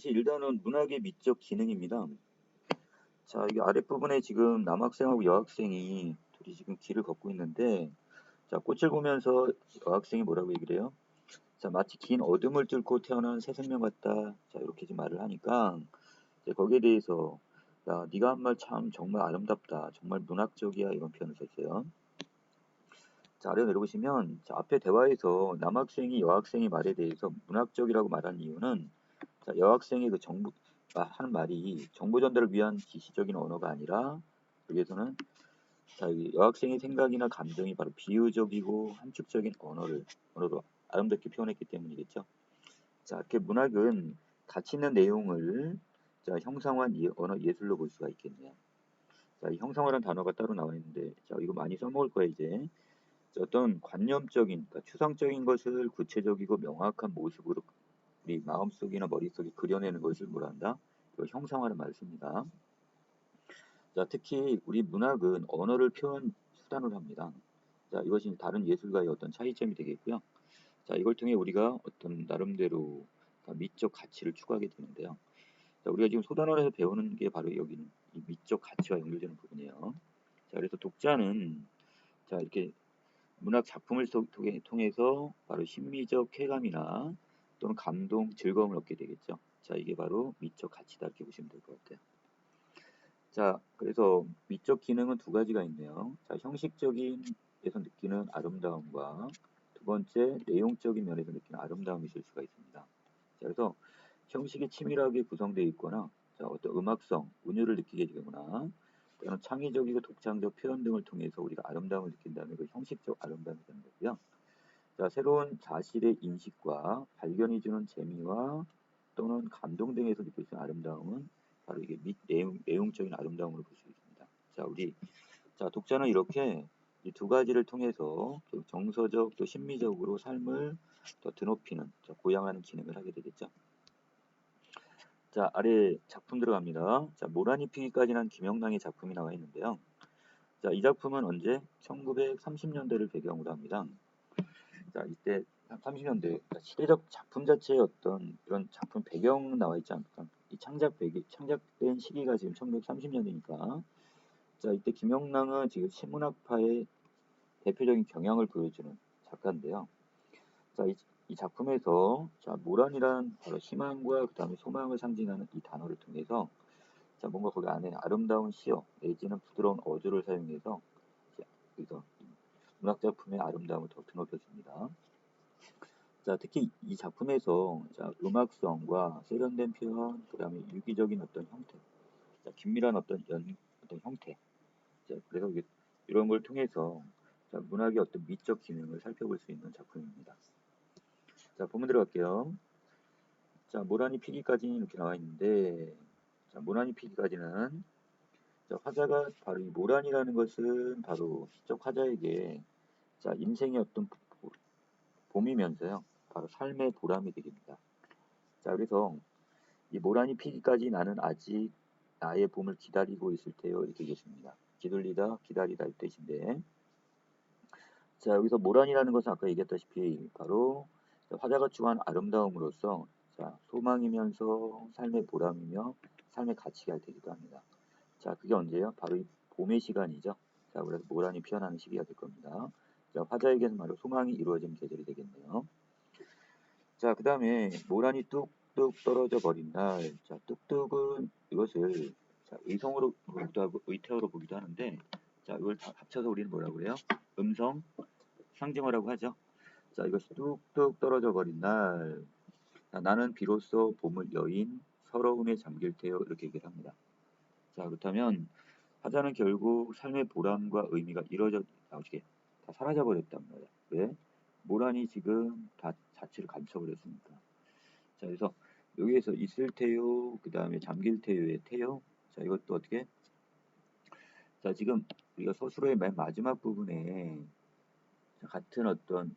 사실 일단은 문학의 미적 기능입니다. 자, 이게 아랫부분에 지금 남학생하고 여학생이 둘이 지금 길을 걷고 있는데, 자, 꽃을 보면서 여학생이 뭐라고 얘기를 해요? 자, 마치 긴 어둠을 뚫고 태어난 새 생명 같다. 자, 이렇게 지금 말을 하니까, 이제 거기에 대해서, 야, 네가 한 말 참 정말 아름답다. 정말 문학적이야. 이런 표현을 썼어요. 자, 아래 내려보시면, 자, 앞에 대화에서 남학생이 여학생의 말에 대해서 문학적이라고 말한 이유는, 자, 여학생의 그 정보, 아, 하는 말이 정보 전달을 위한 기시적인 언어가 아니라 여기에서는 자, 이 여학생의 생각이나 감정이 바로 비유적이고 함축적인 언어를 언어로 아름답게 표현했기 때문이겠죠. 자, 이렇게 문학은 가치 있는 내용을 자, 형상화한 예, 언어 예술로 볼 수가 있겠네요. 자, 이 형상화라는 단어가 따로 나와 있는데, 자, 이거 많이 써먹을 거예요, 이제. 자, 어떤 관념적인, 그러니까 추상적인 것을 구체적이고 명확한 모습으로 우리 마음속이나 머릿속에 그려내는 것을 한다? 이거 형상화를 말을 씁니다. 자, 특히 우리 문학은 언어를 표현 수단으로 합니다. 자, 이것이 다른 예술가의 어떤 차이점이 되겠고요. 자, 이걸 통해 우리가 어떤 나름대로 미적 가치를 추구하게 되는데요. 자, 우리가 지금 소단원에서 배우는 게 바로 여기는 이 미적 가치와 연결되는 부분이에요. 자, 그래서 독자는 자, 이렇게 문학 작품을 통해서 바로 심미적 쾌감이나 또는 감동, 즐거움을 얻게 되겠죠. 자, 이게 바로 미적 가치다 이렇게 보시면 될 것 같아요. 자, 그래서 미적 기능은 두 가지가 있네요. 자, 형식적인 에서 느끼는 아름다움과 두 번째 내용적인 면에서 느끼는 아름다움이 있을 수가 있습니다. 자, 그래서 형식이 치밀하게 구성되어 있거나 자, 어떤 음악성, 운율을 느끼게 되거나 또는 창의적이고 독창적 표현 등을 통해서 우리가 아름다움을 느낀다면 그 형식적 아름다움이 되는 거고요. 자, 새로운 자신의 인식과 발견이 주는 재미와 또는 감동 등에서 느낄 수 있는 아름다움은 바로 이게 미, 내용, 내용적인 아름다움으로 볼 수 있습니다. 자, 우리 자 독자는 이렇게 이 두 가지를 통해서 정서적 또 심미적으로 삶을 더 드높이는 자, 고양하는 기능을 하게 되겠죠. 자 아래 작품 들어갑니다. 자 모란이 피기까지는 김영랑의 작품이 나와 있는데요. 자 이 작품은 언제 1930년대를 배경으로 합니다. 자 이때 30년대 그러니까 시대적 작품 자체의 어떤 이런 작품 배경 나와 있지 않습니까? 이 창작 배기 창작된 시기가 지금 1930년이니까 자 이때 김영랑은 지금 신문학파의 대표적인 경향을 보여주는 작가인데요. 자 이, 이 작품에서 자 모란이란 바로 희망과 그 다음에 소망을 상징하는 이 단어를 통해서 자 뭔가 거기 안에 아름다운 시어 내지는 부드러운 어조를 사용해서 그래서 문학 작품의 아름다움을 더 드높여줍니다. 자, 특히 이 작품에서 자, 음악성과 세련된 표현, 그 다음에 유기적인 어떤 형태, 자, 긴밀한 어떤 연, 어떤 형태. 자, 그래서 이런 걸 통해서 자, 문학의 어떤 미적 기능을 살펴볼 수 있는 작품입니다. 자, 본문 들어갈게요. 자, 모란이 피기까지는 이렇게 나와 있는데, 자, 모란이 피기까지는 자, 화자가 바로 이 모란이라는 것은 바로 시적 화자에게 자, 인생의 어떤 봄이면서요. 바로 삶의 보람이 되겠습니다. 자, 그래서 이 모란이 피기까지 나는 아직 나의 봄을 기다리고 있을 테요. 이렇게 계십니다. 기둘리다, 기다리다 이 뜻인데. 자, 여기서 모란이라는 것은 아까 얘기했다시피 바로 화자가 추구한 아름다움으로써 자, 소망이면서 삶의 보람이며 삶의 가치가 되기도 합니다. 자, 그게 언제요? 바로 이 봄의 시간이죠. 자, 그래서 모란이 피어나는 시기가 될 겁니다. 자, 화자에게는 바로 소망이 이루어지는 계절이 되겠네요. 자, 그 다음에 모란이 뚝뚝 떨어져 버린 날. 자, 뚝뚝은 이것을 자, 의성으로 보기도 하고 의태어로 보기도 하는데 자, 이걸 다 합쳐서 우리는 뭐라고 그래요? 음성 상징어라고 하죠. 자, 이것이 뚝뚝 떨어져 버린 날. 자, 나는 비로소 봄을 여인 서러움에 잠길 테요. 이렇게 얘기를 합니다. 자, 그렇다면 하자는 결국 삶의 보람과 의미가 이루어져 나오시게 다 사라져 버렸단 말이야. 왜? 모란이 지금 다 자취를 감춰버렸으니까. 자, 그래서 여기에서 있을 테요, 그 다음에 잠길 테요의 테요. 자, 이것도 어떻게? 자, 지금 우리가 서술의 맨 마지막 부분에 같은 어떤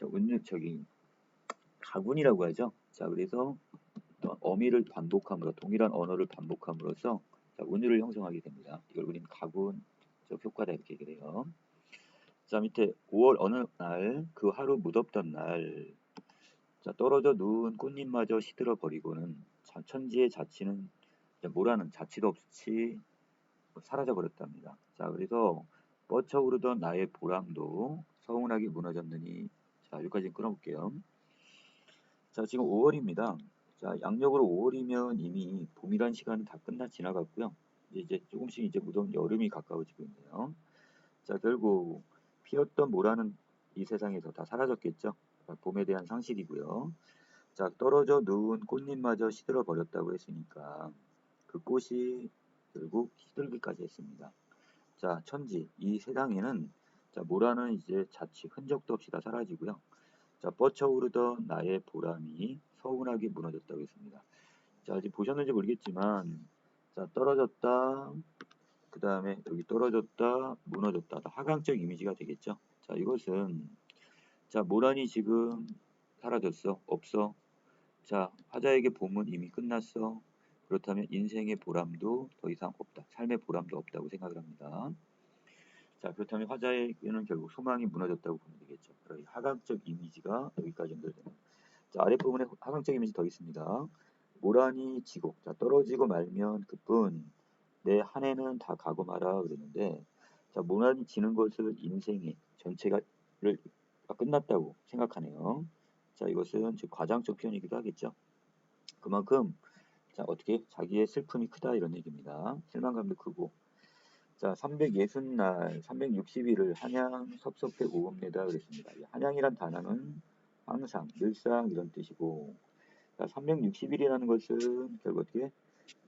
운율적인 가군이라고 하죠. 자, 그래서 어미를 반복함으로 동일한 언어를 반복함으로써 자, 운율을 형성하게 됩니다. 이걸 우리는 가군적 효과다 이렇게 얘기를 해요. 자 밑에 5월 어느 날 그 하루 무덥던 날. 자, 떨어져 누운 꽃잎마저 시들어 버리고는 자- 천지의 자치는 뭐라는 자치도 없이 사라져 버렸답니다. 자, 그래서 뻗쳐 오르던 나의 보람도 서운하게 무너졌느니 자, 여기까지 끊어볼게요. 자, 지금 5월입니다. 자, 양력으로 5월이면 이미 봄이란 시간은 다 끝나 지나갔고요. 이제 조금씩 이제 무더운 여름이 가까워지고 있네요. 자, 결국 피었던 모라는 이 세상에서 다 사라졌겠죠. 자, 봄에 대한 상실이고요. 자, 떨어져 누운 꽃잎마저 시들어 버렸다고 했으니까 그 꽃이 결국 시들기까지 했습니다. 자, 천지, 이 세상에는 자, 모라는 이제 자취 흔적도 없이 다 사라지고요. 자, 뻗쳐오르던 나의 보람이 서운하게 무너졌다고 했습니다. 자, 지금 보셨는지 모르겠지만, 자, 떨어졌다, 그 다음에 여기 떨어졌다, 무너졌다, 다 하강적 이미지가 되겠죠. 자, 이것은, 자, 모란이 지금 사라졌어, 없어. 자, 화자에게 봄은 이미 끝났어. 그렇다면 인생의 보람도 더 이상 없다. 삶의 보람도 없다고 생각을 합니다. 자, 그렇다면 화자에게는 결국 소망이 무너졌다고 보면 되겠죠. 이 하강적 이미지가 여기까지 연결되는. 자, 아랫부분에 하강적 이미지 더 있습니다. 모란이 지고, 자, 떨어지고 말면 그뿐 내 한 해는 다 가고 마라 그랬는데, 자, 모란이 지는 것을 인생의 전체가 를 끝났다고 생각하네요. 자, 이것은 즉 과장적 표현이기도 하겠죠. 그만큼 자, 어떻게 자기의 슬픔이 크다 이런 얘기입니다. 실망감도 크고. 자, 360날, 360일을 한양 섭섭해 오옵니다 그랬습니다. 이 한양이란 단어는 항상, 늘상 이런 뜻이고, 자, 360일이라는 것은 결국 어떻게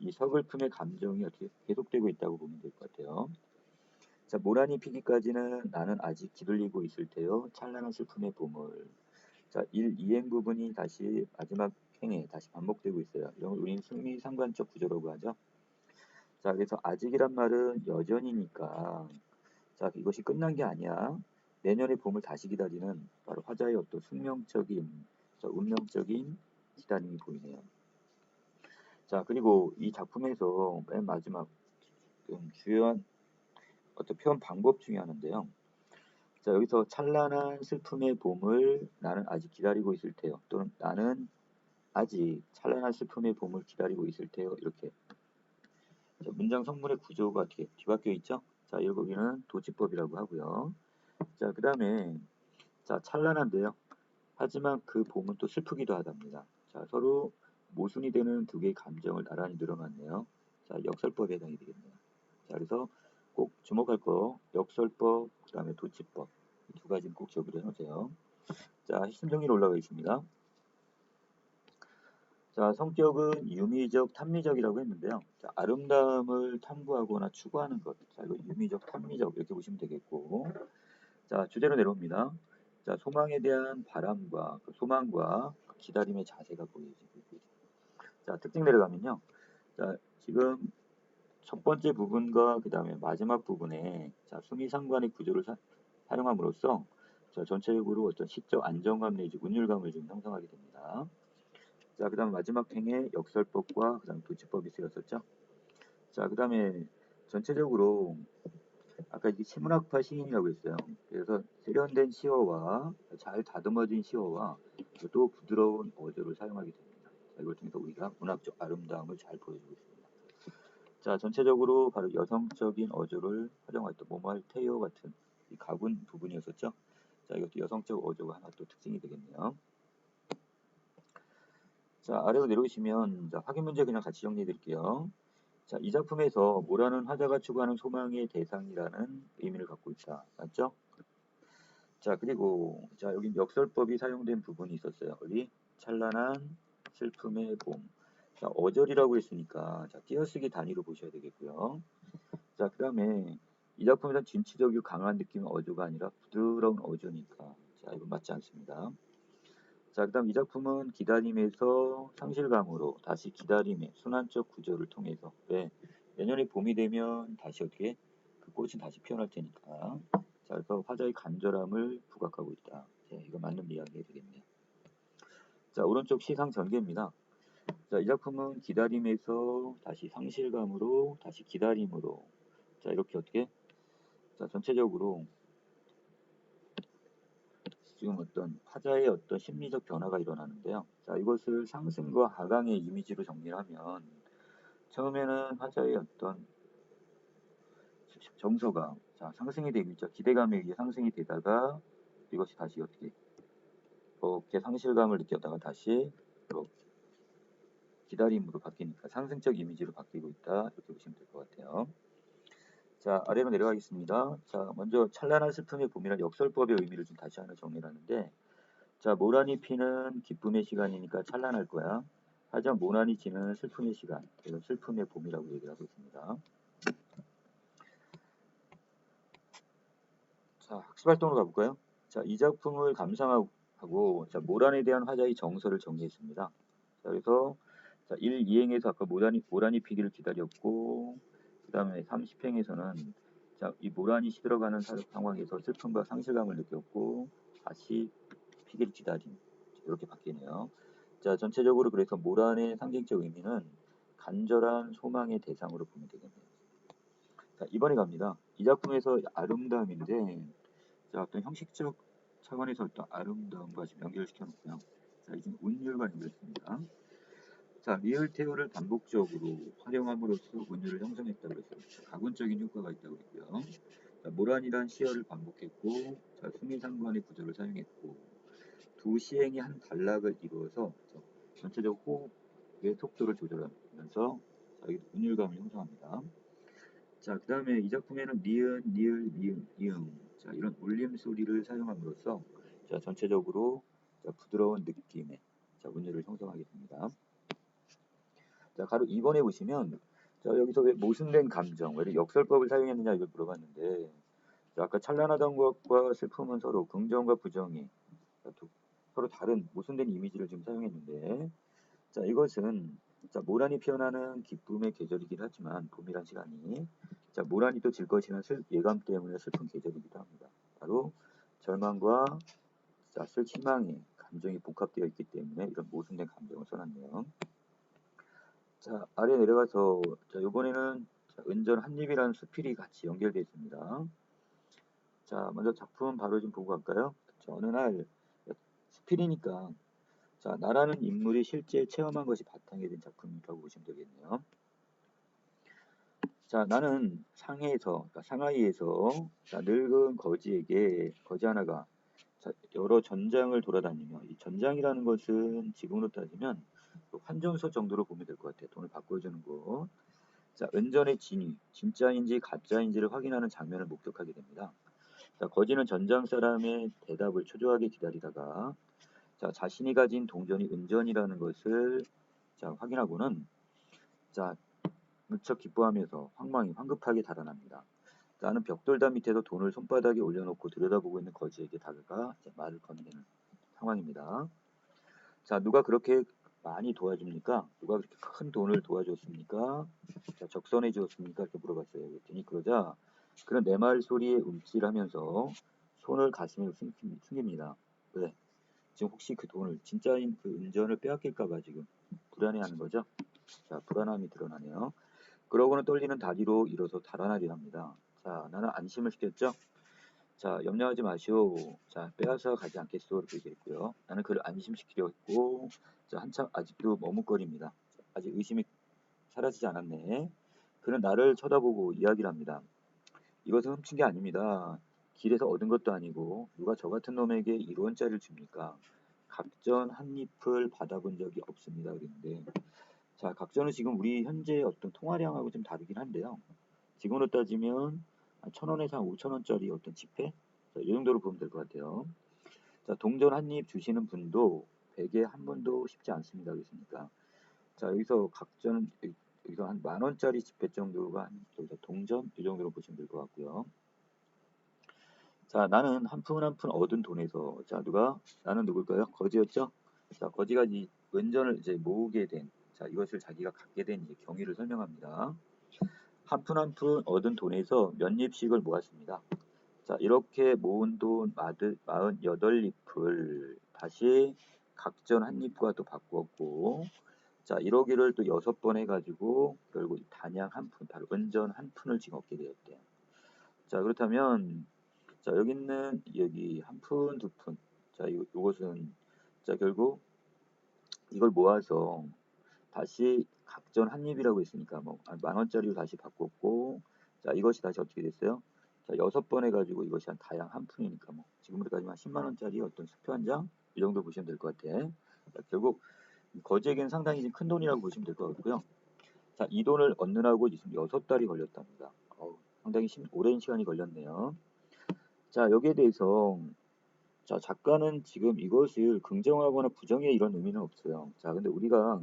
이 서글픔의 감정이 계속되고 있다고 보면 될 것 같아요. 자, 모란이 피기까지는 나는 아직 기둘리고 있을 테요. 찬란한 슬픔의 봄을. 자, 1, 2행 부분이 다시 마지막 행에 다시 반복되고 있어요. 이런 걸 우리는 승리 상관적 구조라고 하죠. 자, 그래서 아직이란 말은 여전이니까 자, 이것이 끝난 게 아니야. 내년의 봄을 다시 기다리는 바로 화자의 어떤 숙명적인, 자, 운명적인 기다림이 보이네요. 자, 그리고 이 작품에서 맨 마지막 좀 주요한 어떤 표현 방법 중에 하나인데요. 자, 여기서 찬란한 슬픔의 봄을 나는 아직 기다리고 있을 테요. 또는 나는 아직 찬란한 슬픔의 봄을 기다리고 있을 테요. 이렇게 자, 문장 성분의 구조가 어떻게 뒤바뀌어 있죠? 자, 여기는 도치법이라고 하고요. 자, 그 다음에 자, 찬란한데요. 하지만 그 봄은 또 슬프기도 하답니다. 자, 서로 모순이 되는 두 개의 감정을 나란히 늘어놨네요. 자, 역설법에 해당이 되겠네요. 자, 그래서 꼭 주목할 거 역설법, 그 다음에 도치법 이 두 가지는 꼭 기억을 해놓으세요. 자, 핵심 정리로 올라가 있습니다. 자, 성격은 유미적, 탐미적이라고 했는데요. 자, 아름다움을 탐구하거나 추구하는 것. 자, 이거 유미적, 탐미적 이렇게 보시면 되겠고. 자, 주제로 내려옵니다. 자, 소망에 대한 바람과 그 소망과 기다림의 자세가 보여지고 있습니다. 자, 특징 내려가면요. 자, 지금 첫 번째 부분과 그 다음에 마지막 부분에 자, 수미 상관의 구조를 사, 사용함으로써 자, 전체적으로 어떤 시적 안정감 내지 운율감을 좀 형성하게 됩니다. 자, 그 다음 마지막 행에 역설법과 그 다음 도치법이 쓰였었죠. 자, 그 다음에 전체적으로 아까 이게 시문학파 시인이라고 했어요. 그래서 세련된 시어와 잘 다듬어진 시어와 또 부드러운 어조를 사용하게 됩니다. 자, 이걸 통해서 우리가 문학적 아름다움을 잘 보여주고 있습니다. 자, 전체적으로 바로 여성적인 어조를 때 모모할 테요 같은 이 가군 부분이었었죠. 자, 이것도 여성적 어조가 하나 또 특징이 되겠네요. 자, 아래로 내려오시면 자, 확인 문제 그냥 같이 정리해 드릴게요. 자, 이 작품에서 모라는 화자가 추구하는 소망의 대상이라는 의미를 갖고 있다. 맞죠? 자, 그리고 자, 여기 역설법이 사용된 부분이 있었어요. 여기 찬란한 슬픔의 봄. 자, 어절이라고 했으니까 자, 띄어쓰기 단위로 보셔야 되겠고요. 자, 그 다음에 이 작품에서 진취적이고 강한 느낌의 어조가 아니라 부드러운 어조니까 자, 이거 맞지 않습니다. 자, 그 다음 이 작품은 기다림에서 상실감으로 다시 기다림의 순환적 구조를 통해서 왜 내년에 봄이 되면 다시 어떻게 그 꽃이 다시 피어날 테니까 자, 그래서 화자의 간절함을 부각하고 있다. 네, 이거 맞는 이야기가 되겠네요. 자, 오른쪽 시상 전개입니다. 자, 이 작품은 기다림에서 다시 상실감으로 다시 기다림으로 자, 이렇게 어떻게 자, 전체적으로 지금 어떤 화자의 어떤 심리적 변화가 일어나는데요. 자, 이것을 상승과 하강의 이미지로 정리하면 처음에는 화자의 어떤 정서가 자, 상승이 되기 죠 기대감에 의해 상승이 되다가 이것이 다시 어떻게 이렇게 상실감을 느꼈다가 다시 이렇게 기다림으로 바뀌니까 상승적 이미지로 바뀌고 있다 이렇게 보시면 될 것 같아요. 자 아래로 내려가겠습니다. 자 먼저 찬란한 슬픔의 봄이란 역설법의 의미를 좀 다시 하나 정리하는데 자 모란이 피는 기쁨의 시간이니까 찬란할 거야. 하지만 모란이 지는 슬픔의 시간 그래서 슬픔의 봄이라고 얘기를 하고 있습니다. 자 학습 활동으로 가볼까요? 자 이 작품을 감상하고 자 모란에 대한 화자의 정서를 정리했습니다. 자 그래서 자, 1, 2행에서 아까 모란이, 모란이 피기를 기다렸고 그 다음에 30행에서는 자, 이 모란이 시들어가는 상황에서 슬픔과 상실감을 느꼈고 다시 피기를 기다림 이렇게 바뀌네요. 자 전체적으로 그래서 모란의 상징적 의미는 간절한 소망의 대상으로 보면 되겠네요. 자 이번에 갑니다. 이 작품에서 아름다움인데 자 어떤 형식적 차원에서 어떤 아름다움과 연결시켜 놓고요. 자 이제 운율과 연결했습니다. 자, 리얼 테어를 반복적으로 활용함으로써 운율을 형성했다고 했어요. 가군적인 효과가 있다고 했고요. 자, 모란이란 시어를 반복했고, 자, 수미상관의 구조를 사용했고, 두 시행이 한 단락을 이루어서 전체적 호흡의 속도를 조절하면서 자, 운율감을 형성합니다. 자, 그 다음에 이 작품에는 니은, 니을, 미음, 이응 자, 이런 울림 소리를 사용함으로써 자, 전체적으로 자, 부드러운 느낌의 자, 운율을 형성하게 됩니다. 자, 가로 2번에 보시면 자, 여기서 왜 모순된 감정, 왜 역설법을 사용했느냐 이걸 물어봤는데 자, 아까 찬란하던 것과 슬픔은 서로 긍정과 부정이 자, 두, 서로 다른 모순된 이미지를 지금 사용했는데 자, 이것은 자, 모란이 피어나는 기쁨의 계절이긴 하지만 봄이란 시간이 자, 모란이 또질 것이라는 슬, 예감 때문에 슬픈 계절이기도 합니다. 바로 절망과 자, 슬 희망의 감정이 복합되어 있기 때문에 이런 모순된 감정을 써놨네요. 자, 아래 내려가서 자, 이번에는 자, 은전 한입이라는 수필이 같이 연결되어 있습니다. 자, 먼저 작품 바로 좀 보고 갈까요? 자, 어느 날 수필이니까 자, 나라는 인물이 실제 체험한 것이 바탕이 된 작품이라고 보시면 되겠네요. 자, 나는 상해에서, 그러니까 상하이에서 자, 늙은 거지에게 거지 하나가 자, 여러 전장을 돌아다니며 이 전장이라는 것은 지금으로 따지면 환전소 정도로 보면 될 것 같아요. 돈을 바꿔주는 거. 자, 은전의 진위, 진짜인지 가짜인지를 확인하는 장면을 목격하게 됩니다. 자, 거지는 전장 사람의 대답을 초조하게 기다리다가 자, 자신이 가진 동전이 은전이라는 것을 자, 확인하고는 자, 무척 기뻐하면서 황망히 황급하게 달아납니다. 나는 벽돌담 밑에서 돈을 손바닥에 올려놓고 들여다보고 있는 거지에게 다가가 말을 건네는 상황입니다. 자, 누가 그렇게 많이 도와줍니까? 누가 그렇게 큰 돈을 도와줬습니까? 자, 적선해 주었습니까? 이렇게 물어봤어요. 그랬더니 그러자 그런 내 말 소리에 움찔하면서 손을 가슴에 숨깁니다. 왜? 지금 혹시 그 돈을 진짜인 그 은전을 빼앗길까봐 지금 불안해하는 거죠. 자, 불안함이 드러나네요. 그러고는 떨리는 다리로 일어서 달아나려 합니다. 자, 나는 안심을 시켰죠. 자, 염려하지 마시오. 자, 빼앗아 가지 않겠소. 이렇게 얘기했고요. 나는 그를 안심시키려 했고, 자, 한참 아직도 머뭇거립니다. 아직 의심이 사라지지 않았네. 그는 나를 쳐다보고 이야기를 합니다. 이것은 훔친 게 아닙니다. 길에서 얻은 것도 아니고 누가 저 같은 놈에게 1원짜리를 줍니까? 각전 한 잎을 받아본 적이 없습니다. 그랬는데 자 각전은 지금 우리 현재 어떤 통화량하고 좀 다르긴 한데요. 지금으로 따지면 천 원에서 한 오천 원짜리 어떤 지폐 자, 이 정도로 보면 될 것 같아요. 자 동전 한 입 주시는 분도 베개 한 번도 쉽지 않습니다. 그렇습니까? 자 여기서 각전 여기서 한 만 원짜리 지폐 정도가 여기서 동전 이 정도로 보시면 될 것 같고요. 자 나는 한 푼 한 푼 얻은 돈에서 자 누가 나는 누굴까요? 거지였죠? 자 거지가 이 은전을 이제 모으게 된 자 이것을 자기가 갖게 된 경위를 설명합니다. 한 푼 한 푼 얻은 돈에서 몇 잎씩을 모았습니다. 자, 이렇게 모은 돈 48잎을 다시 각전 한 잎과 또 바꾸었고, 자, 1호기를 또 여섯 번 해가지고 결국 단양 한 푼, 바로 은전 한 푼을 지금 얻게 되었대요. 자, 그렇다면, 자, 여기 있는 여기 한 푼, 두 푼, 자, 이, 이것은 자 결국 이걸 모아서 다시 각전 한입이라고 했으니까 뭐 만 원짜리로 다시 바꿨고 자 이것이 다시 어떻게 됐어요? 자 여섯 번 해가지고 이것이 한 다양 한 푼이니까 뭐 지금으로까지만 10만 원짜리 어떤 수표 한 장 이 정도 보시면 될 것 같아. 자, 결국 거지에게는 상당히 큰 돈이라고 보시면 될 것 같고요. 자이 돈을 얻느라고 지금 여섯 달이 걸렸답니다. 어우, 상당히 심, 오랜 시간이 걸렸네요. 자 여기에 대해서 자 작가는 지금 이것을 긍정하거나 부정해 이런 의미는 없어요. 자 근데 우리가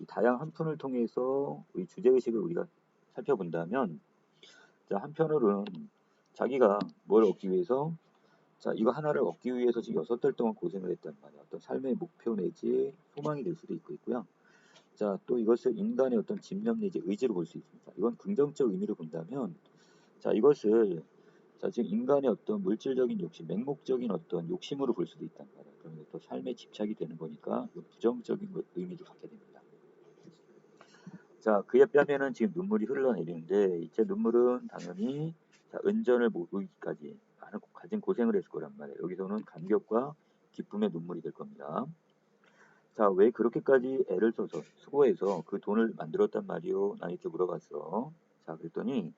이 다양 한 푼을 통해서 우리 주제의식을 우리가 살펴본다면 자 한편으로는 자기가 뭘 얻기 위해서 자 이거 하나를 얻기 위해서 지금 여섯 달 동안 고생을 했단 말이야. 어떤 삶의 목표 내지 소망이 될 수도 있고 있고요. 자 또 이것을 인간의 어떤 집념 내지 의지로 볼 수 있습니다. 이건 긍정적 의미로 본다면 자 이것을 자 지금 인간의 어떤 물질적인 욕심, 맹목적인 어떤 욕심으로 볼 수도 있단 말이야. 그러면 또 삶에 집착이 되는 거니까 부정적인 의미도 갖게 됩니다. 자, 그의 뺨에는 지금 눈물이 흘러내리는데 이제 눈물은 당연히 자, 은전을 모으기까지 많은 가진 고생을 했을 거란 말이에요. 여기서는 감격과 기쁨의 눈물이 될 겁니다. 자, 왜 그렇게까지 애를 써서 수고해서 그 돈을 만들었단 말이오? 나 이렇게 물어봤어. 자, 그랬더니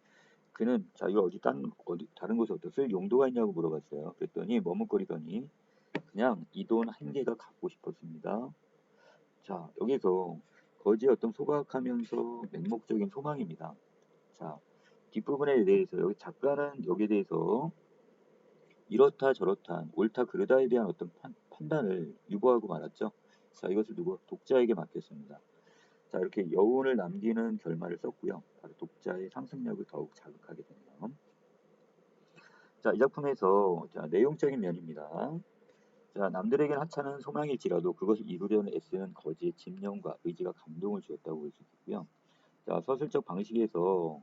그는 자, 이걸 어디 딴 어디 다른 곳에 어떤 쓸 용도가 있냐고 물어봤어요. 그랬더니 머뭇거리더니 그냥 이 돈 한 개가 갖고 싶었습니다. 자, 여기서 거지의 어떤 소각하면서 맹목적인 소망입니다. 자, 뒷부분에 대해서 여기 작가는 여기에 대해서 이렇다 저렇다 옳다 그르다에 대한 어떤 판, 단을 유보하고 말았죠. 자, 이것을 누구 독자에게 맡겼습니다. 자, 이렇게 여운을 남기는 결말을 썼고요. 바로 독자의 상승력을 더욱 자극하게 되네요. 자, 이 작품에서 자, 내용적인 면입니다. 자, 남들에겐 하찮은 소망일지라도 그것을 이루려는 애쓰는 거지의 집념과 의지가 감동을 주었다고 볼 수 있고요. 자, 서술적 방식에서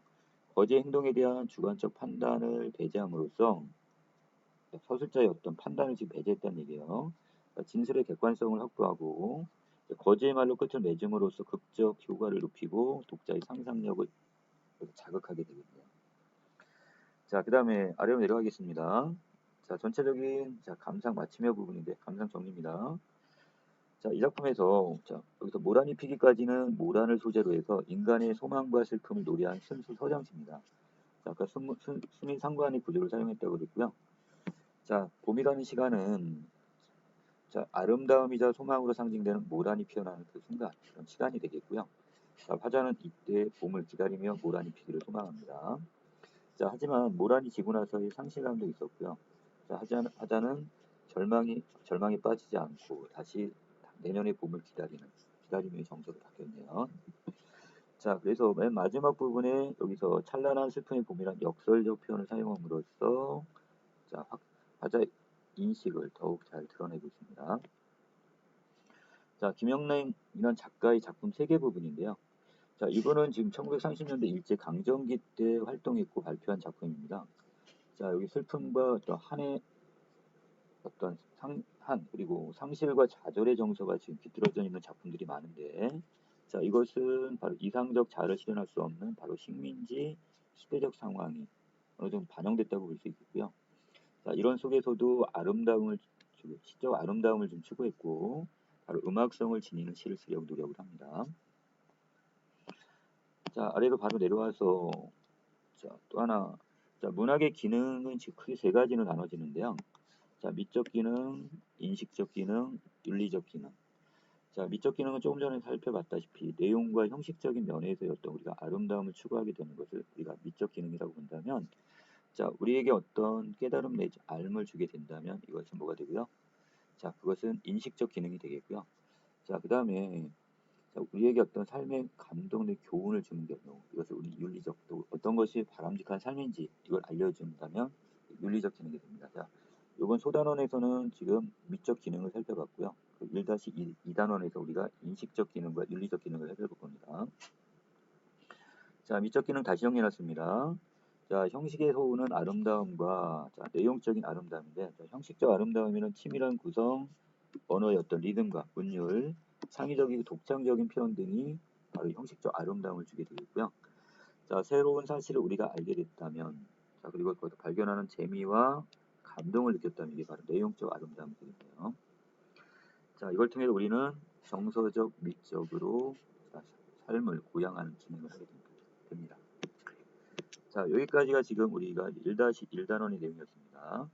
거지의 행동에 대한 주관적 판단을 배제함으로써 서술자의 어떤 판단을 지금 배제했다는 얘기예요. 진술의 객관성을 확보하고 거지의 말로 끝을 맺음으로써 극적 효과를 높이고 독자의 상상력을 자극하게 되겠네요. 자, 그 다음에 아래로 내려가겠습니다. 자, 전체적인 자, 감상 마침의 부분인데 감상 정리입니다. 자, 이 작품에서 자, 여기서 모란이 피기까지는 모란을 소재로 해서 인간의 소망과 슬픔을 노래한 순수 서장시입니다. 자, 아까 수민 상관의 구조를 사용했다고 그랬고요. 자, 봄이라는 시간은 자, 아름다움이자 소망으로 상징되는 모란이 피어나는 그 순간, 그런 시간이 되겠고요. 자, 화자는 이때 봄을 기다리며 모란이 피기를 소망합니다. 자, 하지만 모란이 지고 나서의 상실감도 있었고요. 하자, 하자는 절망이 절망에 빠지지 않고 다시 내년의 봄을 기다리는 기다림의 정서로 바뀌었네요. 자, 그래서 맨 마지막 부분에 여기서 찬란한 슬픔의 봄이란 역설적 표현을 사용함으로써 자, 화자 인식을 더욱 잘 드러내고 있습니다. 자, 김영란이란 작가의 작품 세 개 부분인데요. 자, 이거는 지금 1930년대 일제 강점기 때 활동했고 발표한 작품입니다. 자, 여기 슬픔과 또 한의 어떤 상, 한, 그리고 상실과 좌절의 정서가 지금 깃들어져 있는 작품들이 많은데, 자, 이것은 바로 이상적 자를 실현할 수 없는 바로 식민지 시대적 상황이 어느 정도 반영됐다고 볼 수 있고요. 자, 이런 속에서도 아름다움을, 시적 아름다움을 좀 추구했고, 바로 음악성을 지니는 시를 쓰려고 노력을 합니다. 자, 아래로 바로 내려와서, 자, 또 하나 자, 문학의 기능은 크게 세 가지로 나눠지는데요. 자, 미적 기능, 인식적 기능, 윤리적 기능. 자, 미적 기능은 조금 전에 살펴봤다시피 내용과 형식적인 면에서의 어떤 우리가 아름다움을 추구하게 되는 것을 우리가 미적 기능이라고 본다면 자, 우리에게 어떤 깨달음 내지 알을 주게 된다면 이것은 뭐가 되고요? 자, 그것은 인식적 기능이 되겠고요. 자, 그 다음에 우리에게 어떤 삶의 감동 내 교훈을 주는 경우 이것을 우리 윤리적 또 어떤 것이 바람직한 삶인지 이걸 알려준다면 윤리적 기능이 됩니다. 자, 이번 소단원에서는 지금 미적 기능을 살펴봤고요. 그 1-2, 2단원에서 우리가 인식적 기능과 윤리적 기능을 살펴볼 겁니다. 자, 미적 기능 다시 정리해놨습니다. 자, 형식에서 오는 아름다움과 자, 내용적인 아름다움인데 자, 형식적 아름다움에는 치밀한 구성, 언어의 어떤 리듬과 운율, 창의적이고 독창적인 표현 등이 바로 형식적 아름다움을 주게 되겠고요. 자, 새로운 사실을 우리가 알게 됐다면, 자, 그리고 그것을 발견하는 재미와 감동을 느꼈다면 이게 바로 내용적 아름다움이 되겠네요. 자, 이걸 통해 우리는 정서적, 미적으로 삶을 구양하는 진행을 하게 됩니다. 자, 여기까지가 지금 우리가 1-1단원의 내용이었습니다.